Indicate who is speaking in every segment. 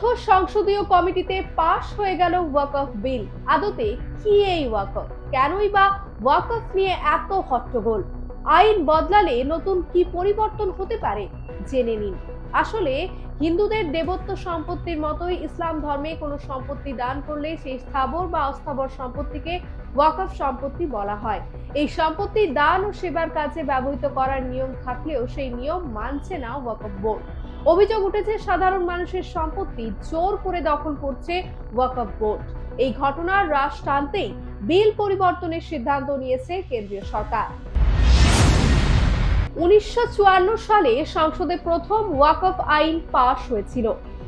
Speaker 1: চৌথ সংসদীয় কমিটিতে পাশ হয়ে গেল ওয়াকফ বিল। আদতে কি এই ওয়াকফ কেনই বা ওয়াকফ নিয়ে এত হট্টগোল? আইন বদলালে নতুন কি পরিবর্তন হতে পারে? জেনে নিন। আসলে হিন্দুদের দেবত্ব সম্পত্তির মতোই ইসলাম ধর্মে কোনো সম্পত্তি দান করলে সেই স্থাবর বা অস্থাবর সম্পত্তিকে ওয়াকফ সম্পত্তি বলা হয়। এই সম্পত্তি দান ও সেবার কাজে ব্যবহৃত করার নিয়ম থাকলেও সেই নিয়ম মানছে না ওয়াকফ বোর্ড। অভিযোগ উঠেছে, সাধারণ মানুষের সম্পত্তি জোর করে দখল করছে ওয়াকফ বোর্ড। এই ঘটনার হ্রাস টানতেই বিল পরিবর্তনের সিদ্ধান্ত নিয়েছে কেন্দ্রীয় সরকার। উনিশশো চুয়ান্ন সালে সংসদে প্রথম ওয়াকফ আইন পাশ হয়েছিল।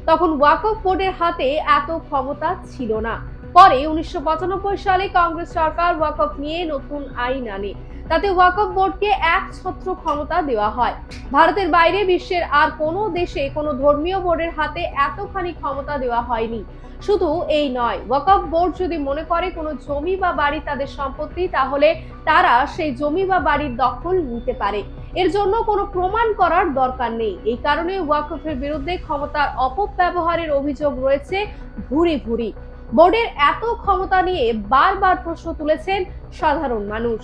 Speaker 1: তখন ওয়াকফ বোর্ডের হাতে এত ক্ষমতা ছিল না। পরে উনিশশো পঁচানব্বই সালে কংগ্রেস সরকার ওয়াকফ নিয়ে নতুন আইন আনে। তাতে ওয়াকফ বোর্ডকে এক ছত্র ক্ষমতা দেওয়া হয়। ভারতের বাইরে বিশ্বের আর কোনো দেশে কোনো ধর্মীয় বোর্ডের হাতে এতখানি ক্ষমতা দেওয়া হয়নি। শুধু এই নয় ওয়াকফ বোর্ড যদি মনে করে কোনো জমি বা বাড়ি তাদের সম্পত্তি, তাহলে তারা সেই জমি বা বাড়ির দখল নিতে পারে। এর জন্য কোনো প্রমাণ করার দরকার নেই। এই কারণে ওয়াকফের বিরুদ্ধে ক্ষমতার অপব্যবহারের অভিযোগ রয়েছে ভুরি ভুরি বোর্ডের এত ক্ষমতা নিয়ে বারবার প্রশ্ন তুলেছেন সাধারণ মানুষ।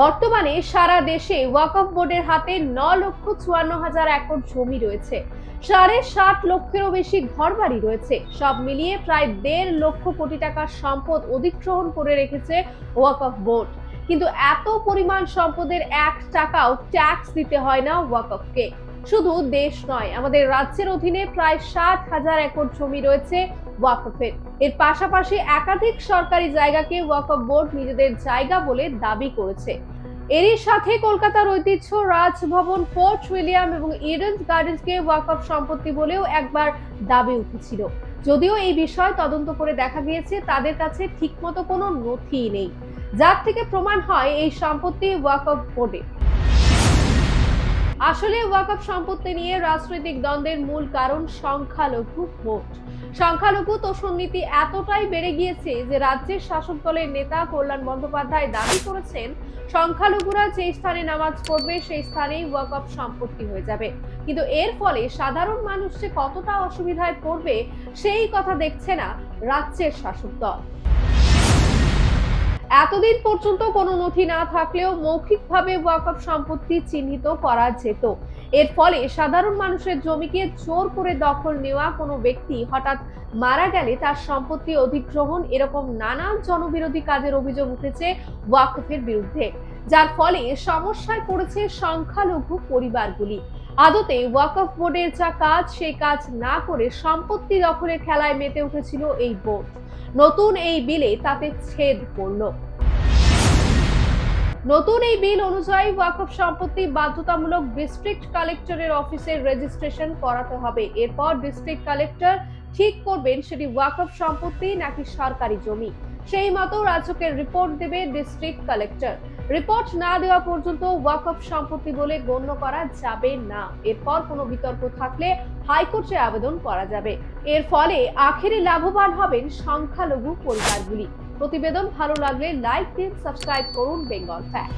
Speaker 1: বর্তমানে সারা দেশে ওয়াকফ বোর্ডের হাতে ন লক্ষ চুয়ান্ন হাজার একর জমি রয়েছে। সাড়ে ষাট লক্ষেরও বেশি ঘরবাড়ি রয়েছে। সব মিলিয়ে প্রায় দেড় লক্ষ কোটি টাকার সম্পদ অধিগ্রহণ করে রেখেছে ওয়াকফ বোর্ড। কিন্তু এত পরিমাণ সম্পদের এক টাকাও ট্যাক্স দিতে হয় না ওয়াকফকে শুধু দেশ নয়, আমাদের রাজ্যের অধীনে প্রায় ষাট হাজার একর জমি রয়েছে ওয়াকফের এর পাশাপাশি একাধিক সরকারি জায়গাকে ওয়াকফ বোর্ড নিজেদের জায়গা বলে দাবি করেছে। এরই সাথে কলকাতার ঐতিহ্য রাজভবন, ফোর্ট উইলিয়াম এবং ইডেন্স গার্ডেন্সকে ওয়াকফ সম্পত্তি বলেও একবার দাবি উঠেছিল। যদিও এই বিষয় তদন্ত করে দেখা গিয়েছে, তাদের কাছে ঠিকমতো কোনো নথি নেই। যার থেকে প্রমাণ হয়, এই সম্পত্তি ওয়াকফ বোর্ডে। আসলে ওয়াকফ সম্পত্তি নিয়ে রাজনৈতিক দ্বন্দ্বের মূল কারণ সংখ্যালঘু ভোট। সংখ্যালঘু তোষণ নীতি এতটাই বেড়ে গিয়েছে যে রাজ্যের শাসক দলের নেতা কল্যাণ বন্দ্যোপাধ্যায় দাবি করেছেন, সংখ্যালঘুরা যে স্থানে নামাজ পড়বে সেই স্থানেই ওয়াকফ সম্পত্তি হয়ে যাবে। কিন্তু এর ফলে সাধারণ মানুষ যে কতটা অসুবিধায় পড়বে, সেই কথা দেখছে না রাজ্যের শাসক দল। এতদিন পর্যন্ত কোনো নথি না থাকলেও মৌখিকভাবে ওয়াকফ সম্পত্তি চিহ্নিত করা যেত। এর ফলে সাধারণ মানুষের জমিকে জোর করে দখল নেওয়া কোনো ব্যক্তি হঠাৎ মারা গেলে তার সম্পত্তি অধিগ্রহণ এরকম নানান জনবিরোধী কাজের অভিযোগ উঠেছে ওয়াকফের বিরুদ্ধে। যার ফলে সমস্যায় পড়েছে সংখ্যালঘু পরিবারগুলি। আদতে ওয়াকফ বোর্ডের যা কাজ, সেই কাজ না করে সম্পত্তি দখলের খেলায় মেতে উঠেছিল এই বোর্ড। নতুন এই বিলে তাতে ছেদ পড়ল। নতুন এই বিল অনুযায়ী ওয়াকফ সম্পত্তি বাধ্যতামূলক ডিস্ট্রিক্ট কালেক্টরের অফিসে রেজিস্ট্রেশন করাতে হবে। এরপর ডিস্ট্রিক্ট কালেক্টর ঠিক করবেন সেটি ওয়াকফ সম্পত্তি নাকি সরকারি জমি। সেই মতো রাজ্যকে রিপোর্ট দেবে ডিস্ট্রিক্ট কালেক্টর রিপোর্ট না দেওয়া পর্যন্ত ওয়াকফ সম্পত্তি বলে গণ্য করা যাবে না। এরপর কোনো বিতর্ক থাকলে হাইকোর্টে আবেদন করা যাবে। এর ফলে আখেরে লাভবান হবেন সংখ্যালঘু পরিবারগুলি। প্রতিবেদন ভালো লাগলে লাইক দিন সাবস্ক্রাইব করুন বেঙ্গল ফ্যাক্ট